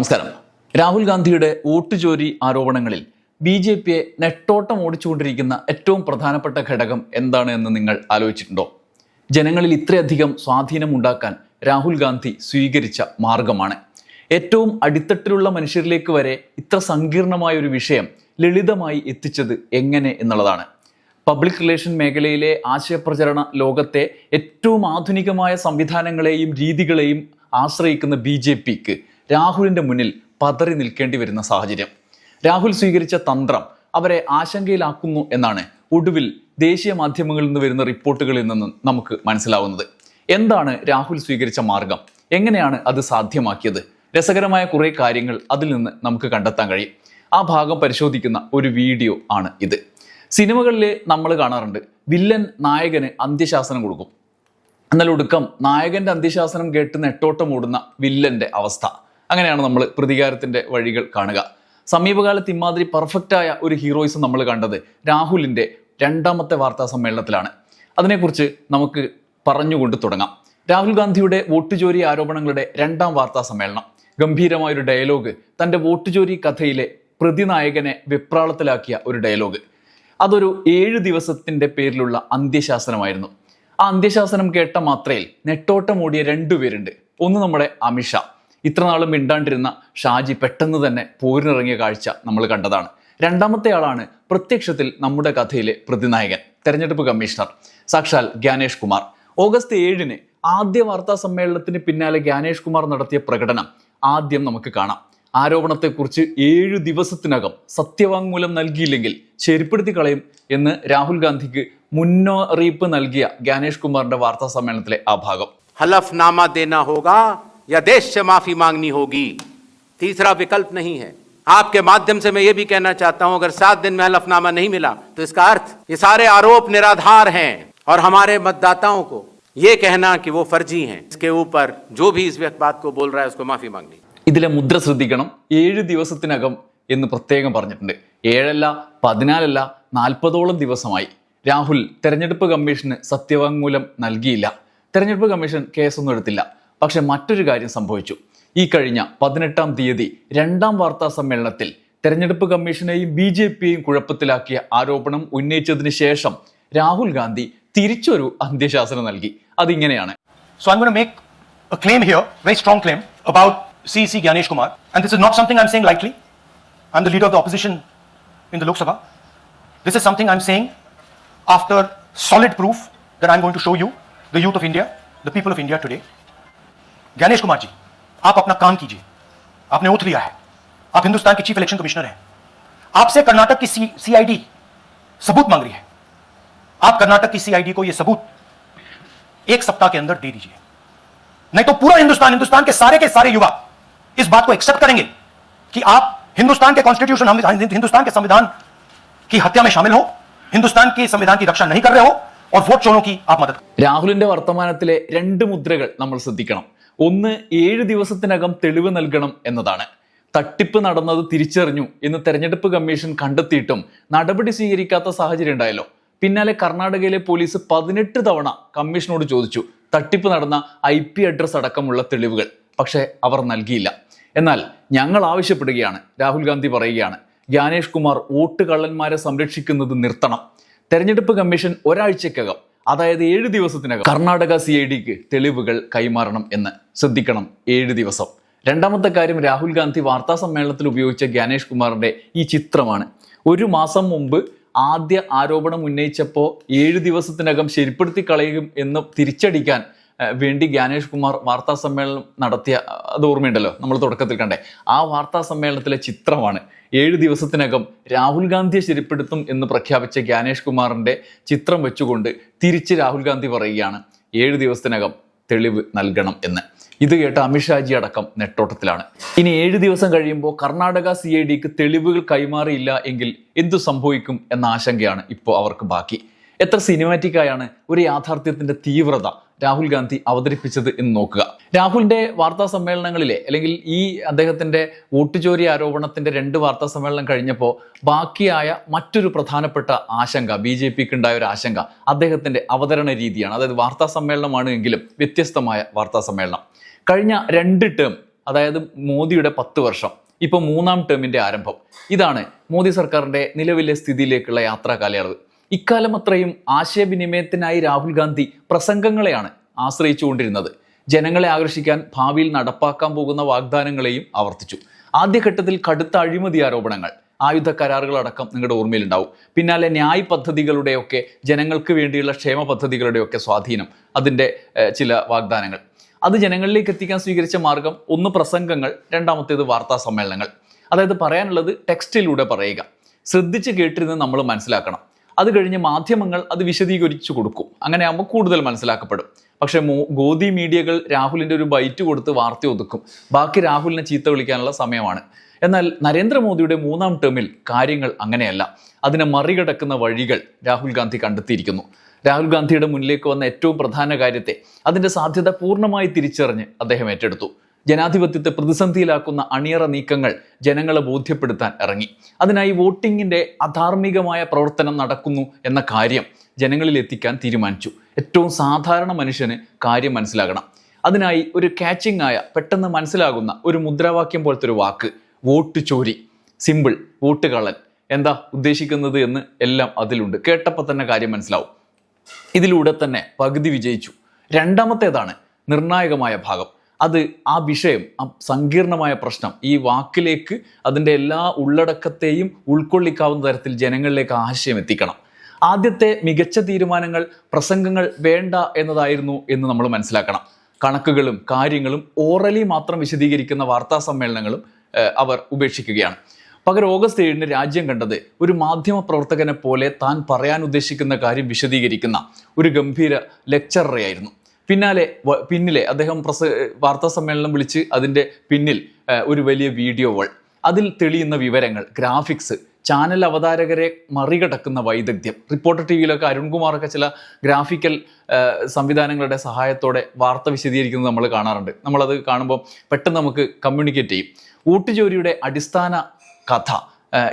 നമസ്കാരം. രാഹുൽ ഗാന്ധിയുടെ വോട്ട് ചോരി ആരോപണങ്ങളിൽ ബി ജെ പിയെ നെട്ടോട്ടം ഓടിച്ചുകൊണ്ടിരിക്കുന്ന ഏറ്റവും പ്രധാനപ്പെട്ട ഘടകം എന്താണ് എന്ന് നിങ്ങൾ ആലോചിച്ചിട്ടുണ്ടോ? ജനങ്ങളിൽ ഇത്രയധികം സ്വാധീനമുണ്ടാക്കാൻ രാഹുൽ ഗാന്ധി സ്വീകരിച്ച മാർഗമാണ്. ഏറ്റവും അടിത്തട്ടിലുള്ള മനുഷ്യരിലേക്ക് വരെ ഇത്ര സങ്കീർണമായ ഒരു വിഷയം ലളിതമായി എത്തിച്ചത് എങ്ങനെ എന്നുള്ളതാണ്. പബ്ലിക് റിലേഷൻ മേഖലയിലെ ആശയപ്രചരണ ലോകത്തെ ഏറ്റവും ആധുനികമായ സംവിധാനങ്ങളെയും രീതികളെയും ആശ്രയിക്കുന്ന ബി ജെ പിക്ക് രാഹുലിന്റെ മുന്നിൽ പതറി നിൽക്കേണ്ടി വരുന്ന സാഹചര്യം. രാഹുൽ സ്വീകരിച്ച തന്ത്രം അവരെ ആശങ്കയിലാക്കുന്നു എന്നാണ് ഒടുവിൽ ദേശീയ മാധ്യമങ്ങളിൽ നിന്ന് വരുന്ന റിപ്പോർട്ടുകളിൽ നിന്ന് നമുക്ക് മനസ്സിലാവുന്നത്. എന്താണ് രാഹുൽ സ്വീകരിച്ച മാർഗം? എങ്ങനെയാണ് അത് സാധ്യമാക്കിയത്? രസകരമായ കുറേ കാര്യങ്ങൾ അതിൽ നിന്ന് നമുക്ക് കണ്ടെത്താൻ കഴിയും. ആ ഭാഗം പരിശോധിക്കുന്ന ഒരു വീഡിയോ ആണ് ഇത്. സിനിമകളിൽ നമ്മൾ കാണാറുണ്ട് വില്ലൻ നായകന് അന്ത്യശാസനം കൊടുക്കും. എന്നാൽ ഒടുക്കം നായകന്റെ അന്ത്യശാസനം കേട്ട് നെട്ടോട്ടം ഓടുന്ന വില്ലന്റെ അവസ്ഥ. അങ്ങനെയാണ് നമ്മൾ പ്രതികാരത്തിന്റെ വഴികൾ കാണുക. സമീപകാലത്ത് ഇമാതിരി പെർഫെക്റ്റായ ഒരു ഹീറോയിസം നമ്മൾ കണ്ടത് രാഹുലിന്റെ രണ്ടാമത്തെ വാർത്താ സമ്മേളനത്തിലാണ്. അതിനെക്കുറിച്ച് നമുക്ക് പറഞ്ഞുകൊണ്ട് തുടങ്ങാം. രാഹുൽ ഗാന്ധിയുടെ വോട്ട് ചോരി ആരോപണങ്ങളുടെ രണ്ടാം വാർത്താ സമ്മേളനം. ഗംഭീരമായ ഒരു ഡയലോഗ് തന്റെ വോട്ട് ചോരി കഥയിലെ പ്രതിനായകനെ വെപ്രാളത്തിലാക്കിയ ഒരു ഡയലോഗ് അതൊരു ഏഴ് ദിവസത്തിന്റെ പേരിലുള്ള അന്ത്യശാസനമായിരുന്നു. ആ അന്ത്യശാസനം കേട്ട മാത്രയിൽ നെട്ടോട്ടമോടിയ രണ്ടുപേരുണ്ട്. ഒന്ന് നമ്മുടെ അമിത്ഷാ. ഇത്രനാളും മിണ്ടാണ്ടിരുന്ന ഷാജി പെട്ടെന്ന് തന്നെ പോരിനിറങ്ങിയ കാഴ്ച നമ്മൾ കണ്ടതാണ്. രണ്ടാമത്തെ ആളാണ് പ്രത്യക്ഷത്തിൽ നമ്മുടെ കഥയിലെ പ്രതിനായകൻ തെരഞ്ഞെടുപ്പ് കമ്മീഷണർ സാക്ഷാൽ ഗ്യാനേഷ് കുമാർ. ഓഗസ്റ്റ് ഏഴിന് ആദ്യ വാർത്താ സമ്മേളനത്തിന് പിന്നാലെ ഗ്യാനേഷ് കുമാർ നടത്തിയ പ്രകടനം ആദ്യം നമുക്ക് കാണാം. ആരോപണത്തെക്കുറിച്ച് ഏഴ് ദിവസത്തിനകം സത്യവാങ്മൂലം നൽകിയില്ലെങ്കിൽ ചെരുപ്പെടുത്തി കളയും എന്ന് രാഹുൽ ഗാന്ധിക്ക് മുന്നറിയിപ്പ് നൽകിയ ഗ്യാനേഷ് കുമാറിന്റെ വാർത്താ സമ്മേളനത്തിലെ ആ ഭാഗം. ഹലഫ്നാമ ദേനാ ഹോഗാ. या देश से माफी मांगनी होगी तीसरा विकल्प नहीं है आपके माध्यम से मैं ये भी कहना चाहता हूं अगर सात दिन में हलफनामा नहीं मिला तो इसका अर्थ ये सारे आरोप निराधार हैं और हमारे मतदाताओं को ये कहना कि वो फर्जी हैं इसके ऊपर जो भी इस व्यक्त बात को बोल रहा है उसको माफी मांगनी ഇതിലെ മുദ്ര ശ്രദ്ധിക്കണം ഏഴ് ദിവസത്തിനകം എന്ന് പ്രത്യേകം പറഞ്ഞിട്ടുണ്ട് ഏഴല്ല പതിനാലല്ല നാൽപ്പതോളം ദിവസമായി രാഹുൽ തെരഞ്ഞെടുപ്പ് കമ്മീഷന് സത്യവാങ്മൂലം നൽകിയില്ല തെരഞ്ഞെടുപ്പ് കമ്മീഷൻ കേസൊന്നും എടുത്തില്ല പക്ഷെ മറ്റൊരു കാര്യം സംഭവിച്ചു. ഈ കഴിഞ്ഞ പതിനെട്ടാം തീയതി രണ്ടാം വാർത്താ സമ്മേളനത്തിൽ തെരഞ്ഞെടുപ്പ് കമ്മീഷനെയും ബി ജെ പിയെയും കുഴപ്പത്തിലാക്കിയ ആരോപണം ഉന്നയിച്ചതിന് ശേഷം രാഹുൽ ഗാന്ധി തിരിച്ചൊരു അന്ത്യശാസനം നൽകി. അതിങ്ങനെയാണ്. Solid proof that I'm going to show you the youth of India the people of India today Ganesh Kumar ji आप अपना काम कीजिए आपने ओथ लिया है आप हिंदुस्तान के चीफ इलेक्शन कमिश्नर हैं आपसे कर्नाटक की सीआईडी सबूत मांग रही है आप कर्नाटक की सीआईडी को यह सबूत एक सप्ताह के अंदर दे दीजिए नहीं तो पूरा हिंदुस्तान हिंदुस्तान के सारे के सारे युवा इस बात को एक्सेप्ट करेंगे कि आप हिंदुस्तान के कॉन्स्टिट्यूशन हिंदुस्तान के संविधान की हत्या में शामिल हो हिंदुस्तान के संविधान की रक्षा नहीं कर रहे हो और वोट चोरों की आप मदद രാഹുലിന്റെ വർത്തമാനത്തിലെ രണ്ട് മുദ്രകൾ നമ്മൾ ശ്രദ്ധിക്കണം ഒന്ന് ഏഴ് ദിവസത്തിനകം തെളിവ് നൽകണം എന്നതാണ്. തട്ടിപ്പ് നടന്നത് തിരിച്ചറിഞ്ഞു എന്ന് തെരഞ്ഞെടുപ്പ് കമ്മീഷൻ കണ്ടെത്തിയിട്ടും നടപടി സ്വീകരിക്കാത്ത സാഹചര്യം ഉണ്ടായല്ലോ. പിന്നാലെ കർണാടകയിലെ പോലീസ് പതിനെട്ട് തവണ കമ്മീഷനോട് ചോദിച്ചു തട്ടിപ്പ് നടന്ന ഐ പി അഡ്രസ് അടക്കമുള്ള തെളിവുകൾ. പക്ഷേ അവർ നൽകിയില്ല. എന്നാൽ ഞങ്ങൾ ആവശ്യപ്പെടുകയാണ് രാഹുൽ ഗാന്ധി പറയുകയാണ് ജ്ഞാനേഷ് കുമാർ വോട്ട് കള്ളന്മാരെ സംരക്ഷിക്കുന്നത് നിർത്തണം. തെരഞ്ഞെടുപ്പ് കമ്മീഷൻ ഒരാഴ്ചക്കകം അതായത് ഏഴ് ദിവസത്തിനകം കർണാടക സി ഐ ഡിക്ക് തെളിവുകൾ കൈമാറണം എന്ന് ശ്രദ്ധിക്കണം ഏഴ് ദിവസം. രണ്ടാമത്തെ കാര്യം രാഹുൽ ഗാന്ധി വാർത്താ സമ്മേളനത്തിൽ ഉപയോഗിച്ച ജ്ഞാനേഷ് കുമാറിന്റെ ഈ ചിത്രമാണ്. ഒരു മാസം മുമ്പ് ആദ്യ ആരോപണം ഉന്നയിച്ചപ്പോൾ ഏഴ് ദിവസത്തിനകം ശരിപ്പെടുത്തി കളയും എന്ന് തിരിച്ചടിക്കാൻ വേണ്ടി ജ്ഞാനേഷ് കുമാർ വാർത്താ സമ്മേളനം നടത്തിയ അത് ഓർമ്മയുണ്ടല്ലോ നമ്മൾ തുടക്കത്തിൽ കണ്ടേ. ആ വാർത്താ സമ്മേളനത്തിലെ ചിത്രമാണ് ഏഴ് ദിവസത്തിനകം രാഹുൽ ഗാന്ധിയെ ശരിപ്പെടുത്തും എന്ന് പ്രഖ്യാപിച്ച ജ്ഞാനേഷ് കുമാറിന്റെ ചിത്രം വെച്ചുകൊണ്ട് തിരിച്ച് രാഹുൽ ഗാന്ധി പറയുകയാണ് ഏഴ് ദിവസത്തിനകം തെളിവ് നൽകണം എന്ന്. ഇത് കേട്ട അമിത്ഷാജി അടക്കം നെട്ടോട്ടത്തിലാണ്. ഇനി ഏഴ് ദിവസം കഴിയുമ്പോൾ കർണാടക സി ഐ ഡിക്ക് തെളിവുകൾ കൈമാറിയില്ല എങ്കിൽ എന്തു സംഭവിക്കും എന്ന ആശങ്കയാണ് ഇപ്പോൾ അവർക്ക് ബാക്കി. എത്ര സിനിമാറ്റിക്കായാണ് ഒരു യാഥാർത്ഥ്യത്തിന്റെ തീവ്രത രാഹുൽ ഗാന്ധി അവതരിപ്പിച്ചത് എന്ന് നോക്കുക. രാഹുലിന്റെ വാർത്താ സമ്മേളനങ്ങളിലെ അല്ലെങ്കിൽ ഈ അദ്ദേഹത്തിന്റെ വോട്ട് ചോരി ആരോപണത്തിന്റെ രണ്ട് വാർത്താ സമ്മേളനം കഴിഞ്ഞപ്പോൾ ബാക്കിയായ മറ്റൊരു പ്രധാനപ്പെട്ട ആശങ്ക ബി ജെ പിക്ക് ഉണ്ടായ ഒരു ആശങ്ക അദ്ദേഹത്തിന്റെ അവതരണ രീതിയാണ്. അതായത് വാർത്താ സമ്മേളനമാണ് എങ്കിലും വ്യത്യസ്തമായ വാർത്താ സമ്മേളനം. കഴിഞ്ഞ രണ്ട് ടേം അതായത് മോദിയുടെ പത്ത് വർഷം ഇപ്പോൾ മൂന്നാം ടേമിന്റെ ആരംഭം. ഇതാണ് മോദി സർക്കാരിന്റെ നിലവിലെ സ്ഥിതിയിലേക്കുള്ള യാത്രാ കാലയളവ്. ഇക്കാലം അത്രയും ആശയവിനിമയത്തിനായി രാഹുൽ ഗാന്ധി പ്രസംഗങ്ങളെയാണ് ആശ്രയിച്ചുകൊണ്ടിരുന്നത്. ജനങ്ങളെ ആകർഷിക്കാൻ ഭാവിയിൽ നടപ്പാക്കാൻ പോകുന്ന വാഗ്ദാനങ്ങളെയും ആവർത്തിച്ചു. ആദ്യഘട്ടത്തിൽ കടുത്ത അഴിമതി ആരോപണങ്ങൾ ആയുധ കരാറുകളടക്കം നിങ്ങളുടെ ഓർമ്മയിലുണ്ടാവും. പിന്നാലെ ന്യായ് പദ്ധതികളുടെയൊക്കെ ജനങ്ങൾക്ക് വേണ്ടിയുള്ള ക്ഷേമ പദ്ധതികളുടെയൊക്കെ സ്വാധീനം അതിന്റെ ചില വാഗ്ദാനങ്ങൾ. അത് ജനങ്ങളിലേക്ക് എത്തിക്കാൻ സ്വീകരിച്ച മാർഗം ഒന്ന് പ്രസംഗങ്ങൾ രണ്ടാമത്തേത് വാർത്താ സമ്മേളനങ്ങൾ. അതായത് പറയാനുള്ളത് ടെക്സ്റ്റിലൂടെ പറയുക. ശ്രദ്ധിച്ച് കേട്ടിരുന്ന് നമ്മൾ മനസ്സിലാക്കണം. അത് കഴിഞ്ഞ് മാധ്യമങ്ങൾ അത് വിശദീകരിച്ചു കൊടുക്കും. അങ്ങനെ ആകുമ്പോൾ കൂടുതൽ മനസ്സിലാക്കപ്പെടും. പക്ഷേ മോ ഗോദി മീഡിയകൾ രാഹുലിന്റെ ഒരു ബൈറ്റ് കൊടുത്ത് വാർത്ത ഒതുക്കും. ബാക്കി രാഹുലിനെ ചീത്ത വിളിക്കാനുള്ള സമയമാണ്. എന്നാൽ നരേന്ദ്രമോദിയുടെ മൂന്നാം ടേമിൽ കാര്യങ്ങൾ അങ്ങനെയല്ല. അതിനെ മറികടക്കുന്ന വഴികൾ രാഹുൽ ഗാന്ധി കണ്ടെത്തിയിരിക്കുന്നു. രാഹുൽ ഗാന്ധിയുടെ മുന്നിലേക്ക് വന്ന ഏറ്റവും പ്രധാന കാര്യത്തെ അതിന്റെ സാധ്യത പൂർണമായി തിരിച്ചറിഞ്ഞ് അദ്ദേഹം ഏറ്റെടുത്തു. ജനാധിപത്യത്തെ പ്രതിസന്ധിയിലാക്കുന്ന അണിയറ നീക്കങ്ങൾ ജനങ്ങളെ ബോധ്യപ്പെടുത്താൻ ഇറങ്ങി. അതിനായി വോട്ടിങ്ങിന്റെ അധാർമികമായ പ്രവർത്തനം നടക്കുന്നു എന്ന കാര്യം ജനങ്ങളിൽ എത്തിക്കാൻ തീരുമാനിച്ചു. ഏറ്റവും സാധാരണ മനുഷ്യന് കാര്യം മനസ്സിലാകണം. അതിനായി ഒരു കാച്ചിങ് ആയ പെട്ടെന്ന് മനസ്സിലാകുന്ന ഒരു മുദ്രാവാക്യം പോലത്തെ ഒരു വാക്ക് വോട്ട് ചോരി. സിമ്പിൾ വോട്ട് കള്ളൻ. എന്താ ഉദ്ദേശിക്കുന്നത് എന്ന് എല്ലാം അതിലുണ്ട്. കേട്ടപ്പോൾ തന്നെ കാര്യം മനസ്സിലാവും. ഇതിലൂടെ തന്നെ പകുതി വിജയിച്ചു. രണ്ടാമത്തേതാണ് നിർണായകമായ ഭാഗം. അത് ആ വിഷയം ആ സങ്കീർണമായ പ്രശ്നം ഈ വാക്കിലേക്ക് അതിന്റെ എല്ലാ ഉള്ളടക്കത്തെയും ഉൾക്കൊള്ളിക്കാവുന്ന തരത്തിൽ ജനങ്ങളിലേക്ക് ആശയം എത്തിക്കണം. ആദ്യത്തെ മികച്ച തീരുമാനങ്ങൾ പ്രസംഗങ്ങൾ വേണ്ട എന്നതായിരുന്നു എന്ന് നമ്മൾ മനസ്സിലാക്കണം. കണക്കുകളും കാര്യങ്ങളും ഓറലി മാത്രം വിശദീകരിക്കുന്ന വാർത്താ സമ്മേളനങ്ങളും അവർ ഉപേക്ഷിക്കുകയാണ്. പകരം ഓഗസ്റ്റ് ഏഴിന് രാജ്യം കണ്ടത് ഒരു മാധ്യമ പ്രവർത്തകനെ പോലെ താൻ പറയാൻ ഉദ്ദേശിക്കുന്ന കാര്യം വിശദീകരിക്കുന്ന ഒരു ഗംഭീര ലെക്ചററായിരുന്നു പിന്നാലെ പിന്നിലെ അദ്ദേഹം പ്രസ വാർത്താ സമ്മേളനം വിളിച്ച് അതിന്റെ പിന്നിൽ ഒരു വലിയ വീഡിയോ വൾ. അതിൽ തെളിയുന്ന വിവരങ്ങൾ ഗ്രാഫിക്സ് ചാനൽ അവതാരകരെ മറികടക്കുന്ന വൈദഗ്ധ്യം. റിപ്പോർട്ടർ ടി വിയിലൊക്കെ അരുൺകുമാറൊക്കെ ചില ഗ്രാഫിക്കൽ സംവിധാനങ്ങളുടെ സഹായത്തോടെ വാർത്ത വിശദീകരിക്കുന്നത് നമ്മൾ കാണാറുണ്ട്. നമ്മളത് കാണുമ്പോൾ പെട്ടെന്ന് നമുക്ക് കമ്മ്യൂണിക്കേറ്റ് ചെയ്യും. ഊട്ടുജോലിയുടെ അടിസ്ഥാന കഥ.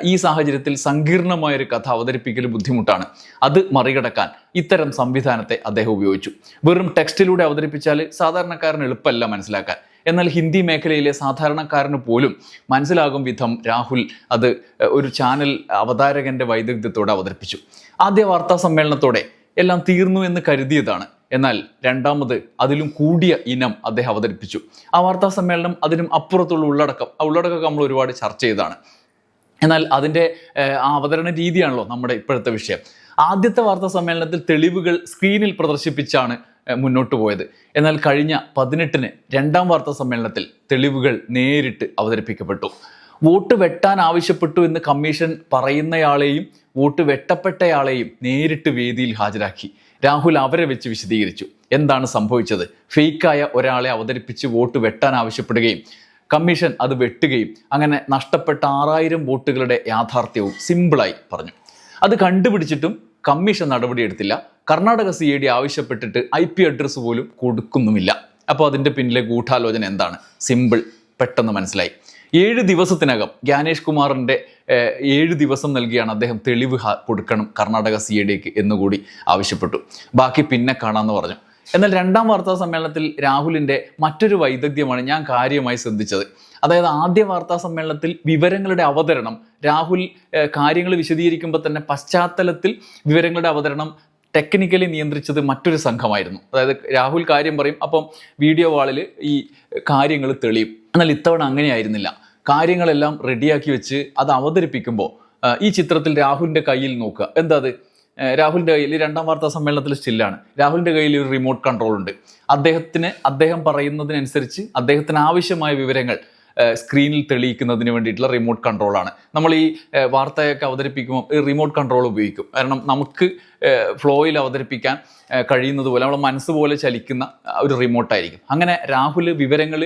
ഈ സാഹചര്യത്തിൽ സങ്കീർണമായൊരു കഥ അവതരിപ്പിക്കൽ ബുദ്ധിമുട്ടാണ്. അത് മറികടക്കാൻ ഇത്തരം സംവിധാനത്തെ അദ്ദേഹം ഉപയോഗിച്ചു. വെറും ടെക്സ്റ്റിലൂടെ അവതരിപ്പിച്ചാൽ സാധാരണക്കാരന് എളുപ്പമല്ല മനസ്സിലാക്കാൻ. എന്നാൽ ഹിന്ദി മേഖലയിലെ സാധാരണക്കാരന് പോലും മനസ്സിലാകും വിധം രാഹുൽ അത് ഒരു ചാനൽ അവതാരകന്റെ വൈദഗ്ധ്യത്തോടെ അവതരിപ്പിച്ചു. ആദ്യ വാർത്താ സമ്മേളനത്തോടെ എല്ലാം തീർന്നു എന്ന് കരുതിയതാണ്. എന്നാൽ രണ്ടാമത് അതിലും കൂടിയ ഇനം അദ്ദേഹം അവതരിപ്പിച്ചു. ആ വാർത്താ സമ്മേളനം അതിനും അപ്പുറത്തുള്ള ഉള്ളടക്കം ആ ഉള്ളടക്കമൊക്കെ നമ്മൾ ഒരുപാട് ചർച്ച ചെയ്തതാണ്. എന്നാൽ അതിന്റെ അവതരണ രീതിയാണല്ലോ നമ്മുടെ ഇപ്പോഴത്തെ വിഷയം. ആദ്യത്തെ വാർത്താ സമ്മേളനത്തിൽ തെളിവുകൾ സ്ക്രീനിൽ പ്രദർശിപ്പിച്ചാണ് മുന്നോട്ട് പോയത്. എന്നാൽ കഴിഞ്ഞ പതിനെട്ടിന് രണ്ടാം വാർത്താ സമ്മേളനത്തിൽ തെളിവുകൾ നേരിട്ട് അവതരിപ്പിക്കപ്പെട്ടു. വോട്ട് വെട്ടാൻ ആവശ്യപ്പെട്ടു എന്ന് കമ്മീഷൻ പറയുന്നയാളെയും വോട്ട് വെട്ടപ്പെട്ടയാളെയും നേരിട്ട് വേദിയിൽ ഹാജരാക്കി. രാഹുൽ അവരെ വെച്ച് വിശദീകരിച്ചു. എന്താണ് സംഭവിച്ചത്? ഫേക്കായ ഒരാളെ അവതരിപ്പിച്ച് വോട്ട് വെട്ടാൻ ആവശ്യപ്പെടുകയും കമ്മീഷൻ അത് വെട്ടുകയും അങ്ങനെ നഷ്ടപ്പെട്ട ആറായിരം വോട്ടുകളുടെ യാഥാർത്ഥ്യവും സിമ്പിളായി പറഞ്ഞു. അത് കണ്ടുപിടിച്ചിട്ടും കമ്മീഷൻ നടപടിയെടുത്തില്ല. കർണാടക സി ഐ ഡി ആവശ്യപ്പെട്ടിട്ട് ഐ പി അഡ്രസ്സ് പോലും കൊടുക്കുന്നുമില്ല. അപ്പോൾ അതിന്റെ പിന്നിലെ ഗൂഢാലോചന എന്താണ്? സിമ്പിൾ പെട്ടെന്ന് മനസ്സിലായി. ഏഴ് ദിവസത്തിനകം ജ്ഞാനേഷ് കുമാറിന്റെ ഏഴ് ദിവസം നൽകിയാണ് അദ്ദേഹം തെളിവ് കൊടുക്കണം കർണാടക സി ഐ ഡിക്ക് എന്നുകൂടി ആവശ്യപ്പെട്ടു. ബാക്കി പിന്നെ കാണാമെന്ന് പറഞ്ഞു. എന്നാൽ രണ്ടാം വാർത്താ സമ്മേളനത്തിൽ രാഹുലിന്റെ മറ്റൊരു വൈദഗ്ധ്യമാണ് ഞാൻ കാര്യമായി ശ്രദ്ധിച്ചത്. അതായത് ആദ്യ വാർത്താ സമ്മേളനത്തിൽ വിവരങ്ങളുടെ അവതരണം രാഹുൽ കാര്യങ്ങൾ വിശദീകരിക്കുമ്പോൾ തന്നെ പശ്ചാത്തലത്തിൽ വിവരങ്ങളുടെ അവതരണം ടെക്നിക്കലി നിയന്ത്രിച്ചത് മറ്റൊരു സംഘമായിരുന്നു. അതായത് രാഹുൽ കാര്യം പറയും അപ്പം വീഡിയോ വാളിൽ ഈ കാര്യങ്ങൾ തെളിയും. എന്നാൽ ഇത്തവണ അങ്ങനെയായിരുന്നില്ല കാര്യങ്ങളെല്ലാം റെഡിയാക്കി വെച്ച് അത് അവതരിപ്പിക്കുമ്പോൾ ഈ ചിത്രത്തിൽ രാഹുലിന്റെ കയ്യിൽ നോക്കുക. എന്താ അത്? ഏഹ് രാഹുലിന്റെ കയ്യിൽ രണ്ടാം വാർത്താ സമ്മേളനത്തിൽ സ്റ്റില്ലാണ് രാഹുലിന്റെ കയ്യിൽ ഒരു റിമോട്ട് കൺട്രോൾ ഉണ്ട്. അദ്ദേഹത്തിന് അദ്ദേഹം പറയുന്നതിനനുസരിച്ച് അദ്ദേഹത്തിന് ആവശ്യമായ വിവരങ്ങൾ സ്ക്രീനിൽ തെളിയിക്കുന്നതിന് വേണ്ടിയിട്ടുള്ള റിമോട്ട് കൺട്രോളാണ് നമ്മൾ ഈ വാർത്തയൊക്കെ അവതരിപ്പിക്കുമ്പോൾ ഈ റിമോട്ട് കൺട്രോൾ ഉപയോഗിക്കും. കാരണം നമുക്ക് ഫ്ലോയിൽ അവതരിപ്പിക്കാൻ കഴിയുന്നത് പോലെ നമ്മളെ മനസ്സ് പോലെ ചലിക്കുന്ന ഒരു റിമോട്ടായിരിക്കും അങ്ങനെ രാഹുൽ വിവരങ്ങൾ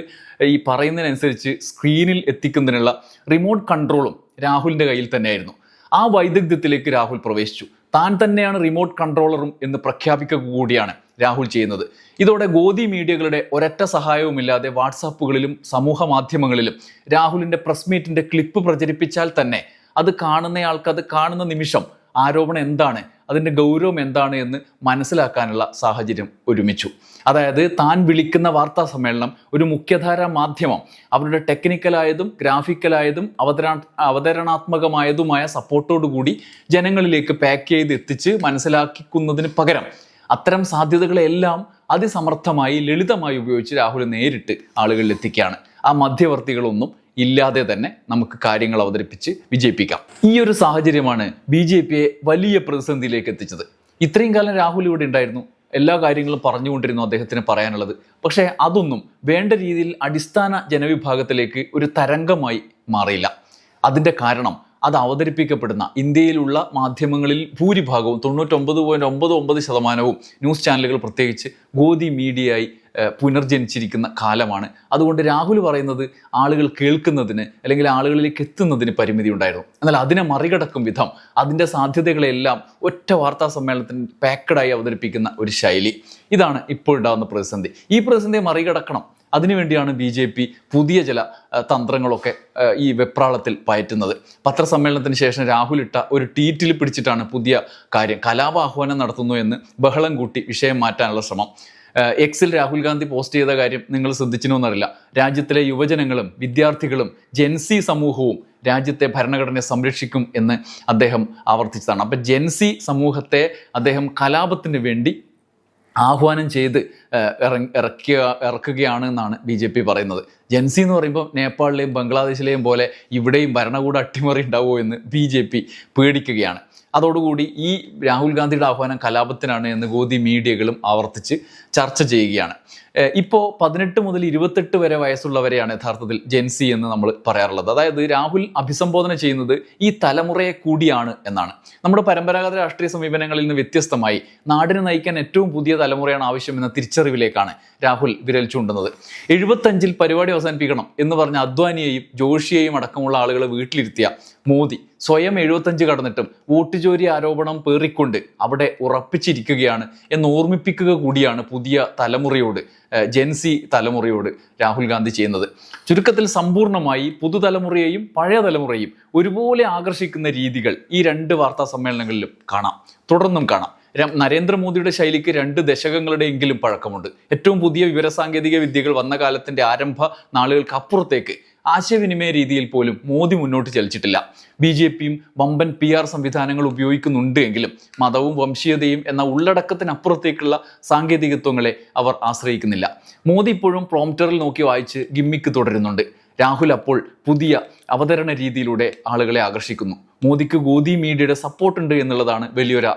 ഈ പറയുന്നതിനനുസരിച്ച് സ്ക്രീനിൽ എത്തിക്കുന്നതിനുള്ള റിമോട്ട് കൺട്രോളും രാഹുലിന്റെ കയ്യിൽ തന്നെയായിരുന്നു. ആ വൈദഗ്ധ്യത്തിലേക്ക് രാഹുൽ പ്രവേശിച്ചു. താൻ തന്നെയാണ് റിമോട്ട് കൺട്രോളറും എന്ന് പ്രഖ്യാപിക്കുക കൂടിയാണ് രാഹുൽ ചെയ്യുന്നത്. ഇതോടെ ഗോദി മീഡിയകളുടെ ഒരൊറ്റ സഹായവുമില്ലാതെ വാട്സാപ്പുകളിലും സമൂഹ മാധ്യമങ്ങളിലും രാഹുലിന്റെ പ്രസ് മീറ്റിന്റെ ക്ലിപ്പ് പ്രചരിപ്പിച്ചാൽ തന്നെ അത് കാണുന്നയാൾക്ക് അത് കാണുന്ന നിമിഷം ആരോപണം എന്താണ്? അതിന്റെ ഗൗരവം എന്താണ് എന്ന് മനസ്സിലാക്കാനുള്ള സാഹചര്യം ഒരുമിച്ചു. അതായത് താൻ വിളിക്കുന്ന വാർത്താ സമ്മേളനം ഒരു മുഖ്യധാരാ മാധ്യമം. അവരുടെ ടെക്നിക്കലായതും ഗ്രാഫിക്കലായതും അവതരണ അവതരണാത്മകമായതുമായ സപ്പോർട്ടോടുകൂടി ജനങ്ങളിലേക്ക് പാക്ക് ചെയ്ത് എത്തിച്ച് മനസ്സിലാക്കിക്കുന്നതിന് പകരം അത്തരം സാധ്യതകളെല്ലാം അതിസമർത്ഥമായി ലളിതമായി ഉപയോഗിച്ച് രാഹുൽ നേരിട്ട് ആളുകളിൽ എത്തിക്കുകയാണ് ആ മധ്യവർത്തികളൊന്നും ഇല്ലാതെ തന്നെ നമുക്ക് കാര്യങ്ങൾ അവതരിപ്പിച്ച് വിജയിപ്പിക്കാം. ഈ ഒരു സാഹചര്യമാണ് ബി ജെ പിയെ വലിയ പ്രതിസന്ധിയിലേക്ക് എത്തിച്ചത്. ഇത്രയും കാലം രാഹുൽ ഇവിടെ ഉണ്ടായിരുന്നു. എല്ലാ കാര്യങ്ങളും പറഞ്ഞുകൊണ്ടിരുന്നു അദ്ദേഹത്തിന് പറയാനുള്ളത്. പക്ഷേ അതൊന്നും വേണ്ട രീതിയിൽ അടിസ്ഥാന ജനവിഭാഗത്തിലേക്ക് ഒരു തരംഗമായി മാറിയില്ല. അതിന്റെ കാരണം അത് അവതരിപ്പിക്കപ്പെടുന്ന ഇന്ത്യയിലുള്ള മാധ്യമങ്ങളിൽ ഭൂരിഭാഗവും തൊണ്ണൂറ്റൊമ്പത് പോയിന്റ് ഒമ്പത് ഒമ്പത് ശതമാനവും ന്യൂസ് ചാനലുകൾ പ്രത്യേകിച്ച് ഗോതി മീഡിയയായി പുനർജനിച്ചിരിക്കുന്ന കാലമാണ്. അതുകൊണ്ട് രാഹുൽ പറയുന്നത് ആളുകൾ കേൾക്കുന്നതിന് അല്ലെങ്കിൽ ആളുകളിലേക്ക് എത്തുന്നതിന് പരിമിതി ഉണ്ടായിരുന്നു. എന്നാൽ അതിനെ മറികടക്കും വിധം അതിന്റെ സാധ്യതകളെല്ലാം ഒറ്റ വാർത്താ സമ്മേളനത്തിന് പാക്കഡായി അവതരിപ്പിക്കുന്ന ഒരു ശൈലി. ഇതാണ് ഇപ്പോൾ ഉണ്ടാകുന്ന പ്രതിസന്ധി. ഈ പ്രതിസന്ധിയെ മറികടക്കണം. അതിനുവേണ്ടിയാണ് ബി ജെ പി പുതിയ ചില തന്ത്രങ്ങളൊക്കെ ഈ വെപ്രാളത്തിൽ പയറ്റുന്നത്. പത്രസമ്മേളനത്തിന് ശേഷം രാഹുൽ ഇട്ട ഒരു ട്വീറ്റിൽ പിടിച്ചിട്ടാണ് പുതിയ കാര്യം. കലാപാഹ്വാനം നടത്തുന്നു എന്ന് ബഹളം കൂട്ടി വിഷയം മാറ്റാനുള്ള ശ്രമം. എക്സിൽ രാഹുൽ ഗാന്ധി പോസ്റ്റ് ചെയ്ത കാര്യം നിങ്ങൾ ശ്രദ്ധിച്ചിരുന്നറിയില്ല രാജ്യത്തിലെ യുവജനങ്ങളും വിദ്യാർത്ഥികളും ജെൻസി സമൂഹവും രാജ്യത്തെ ഭരണഘടനയെ സംരക്ഷിക്കും എന്ന് അദ്ദേഹം ആവർത്തിച്ചതാണ്. അപ്പം ജെൻസി സമൂഹത്തെ അദ്ദേഹം കലാപത്തിന് വേണ്ടി ആഹ്വാനം ചെയ്ത് ഇറക്കിയ ഇറക്കുകയാണ് എന്നാണ് ബി ജെ പി പറയുന്നത്. ജൻസി എന്ന് പറയുമ്പോൾ നേപ്പാളിലെയും ബംഗ്ലാദേശിലെയും പോലെ ഇവിടെയും ഭരണകൂട അട്ടിമറി ഉണ്ടാവുമോ എന്ന് ബി ജെ പി പേടിക്കുകയാണ്. അതോടുകൂടി ഈ രാഹുൽ ഗാന്ധിയുടെ ആഹ്വാനം കലാപത്തിനാണ് എന്ന് ഗോദി മീഡിയകളും ആവർത്തിച്ച് ചർച്ച ചെയ്യുകയാണ്. ഇപ്പോൾ പതിനെട്ട് മുതൽ ഇരുപത്തെട്ട് വരെ വയസ്സുള്ളവരെയാണ് യഥാർത്ഥത്തിൽ ജെൻസി എന്ന് നമ്മൾ പറയാറുള്ളത്. അതായത് രാഹുൽ അഭിസംബോധന ചെയ്യുന്നത് ഈ തലമുറയെ കൂടിയാണ് എന്നാണ്. നമ്മുടെ പരമ്പരാഗത രാഷ്ട്രീയ സമീപനങ്ങളിൽ നിന്ന് വ്യത്യസ്തമായി നാടിനെ നയിക്കാൻ ഏറ്റവും പുതിയ തലമുറയാണ് ആവശ്യമെന്ന തിരിച്ചറിവിലേക്കാണ് രാഹുൽ വിരൽ ചൂണ്ടുന്നത്. എഴുപത്തഞ്ചിൽ പരിപാടി അവസാനിപ്പിക്കണം എന്ന് പറഞ്ഞ അദ്വാനിയെയും ജോഷിയെയും അടക്കമുള്ള ആളുകളെ വീട്ടിലിരുത്തിയ മോദി സ്വയം എഴുപത്തഞ്ച് കടന്നിട്ടും വോട്ട് ചോരി ആരോപണം പേറിക്കൊണ്ട് അവിടെ ഉറപ്പിച്ചിരിക്കുകയാണ് എന്ന് ഓർമ്മിപ്പിക്കുക കൂടിയാണ് പുതിയ തലമുറയോട് ജെൻസി തലമുറയോട് രാഹുൽ ഗാന്ധി ചെയ്യുന്നത്. ചുരുക്കത്തിൽ സമ്പൂർണമായി പുതുതലമുറയെയും പഴയ തലമുറയും ഒരുപോലെ ആകർഷിക്കുന്ന രീതികൾ ഈ രണ്ട് വാർത്താ സമ്മേളനങ്ങളിലും കാണാം. തുടർന്നും കാണാം. നരേന്ദ്രമോദിയുടെ ശൈലിക്ക് രണ്ട് ദശകങ്ങളുടെയെങ്കിലും പഴക്കമുണ്ട്. ഏറ്റവും പുതിയ വിവരസാങ്കേതിക വിദ്യകൾ വന്ന കാലത്തിന്റെ ആരംഭ നാളുകൾക്ക് അപ്പുറത്തേക്ക് ആശയവിനിമയ രീതിയിൽ പോലും മോദി മുന്നോട്ട് ചലിച്ചിട്ടില്ല. ബി ജെ പിയും വമ്പൻ പി ആർ സംവിധാനങ്ങൾ ഉപയോഗിക്കുന്നുണ്ട് എങ്കിലും മതവും വംശീയതയും എന്ന ഉള്ളടക്കത്തിനപ്പുറത്തേക്കുള്ള സാങ്കേതികത്വങ്ങളെ അവർ ആശ്രയിക്കുന്നില്ല. മോദി ഇപ്പോഴും പ്രോംപ്റ്ററിൽ നോക്കി വായിച്ച് ഗിമ്മിക്ക് തുടരുന്നുണ്ട്. രാഹുൽ അപ്പോൾ പുതിയ അവതരണ രീതിയിലൂടെ ആളുകളെ ആകർഷിക്കുന്നു. മോദിക്ക് ഗോദി മീഡിയയുടെ സപ്പോർട്ട് ഉണ്ട് എന്നുള്ളതാണ് വലിയൊരു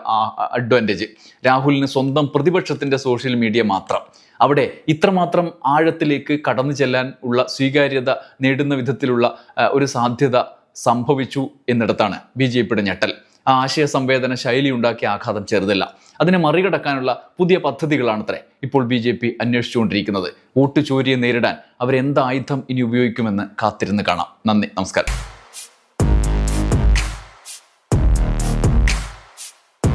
അഡ്വാന്റേജ് രാഹുലിന് സ്വന്തം പ്രതിപക്ഷത്തിന്റെ സോഷ്യൽ മീഡിയ മാത്രം. അവിടെ ഇത്രമാത്രം ആഴത്തിലേക്ക് കടന്നു ചെല്ലാൻ ഉള്ള സ്വീകാര്യത നേടുന്ന വിധത്തിലുള്ള ഒരു സാധ്യത സംഭവിച്ചു എന്നിടത്താണ് ബി ജെ പിയുടെ ഞെട്ടൽ. ആ ആശയ സംവേദന ശൈലി ഉണ്ടാക്കിയ ആഘാതം ചെറുതല്ല. അതിനെ മറികടക്കാനുള്ള പുതിയ പദ്ധതികളാണത്രേ ഇപ്പോൾ ബി ജെ പി അന്വേഷിച്ചുകൊണ്ടിരിക്കുന്നത്. വോട്ട് ചോരിയെ നേരിടാൻ അവരെന്ത് ആയുധം ഇനി ഉപയോഗിക്കുമെന്ന് കാത്തിരുന്ന് കാണാം. നന്ദി നമസ്കാരം.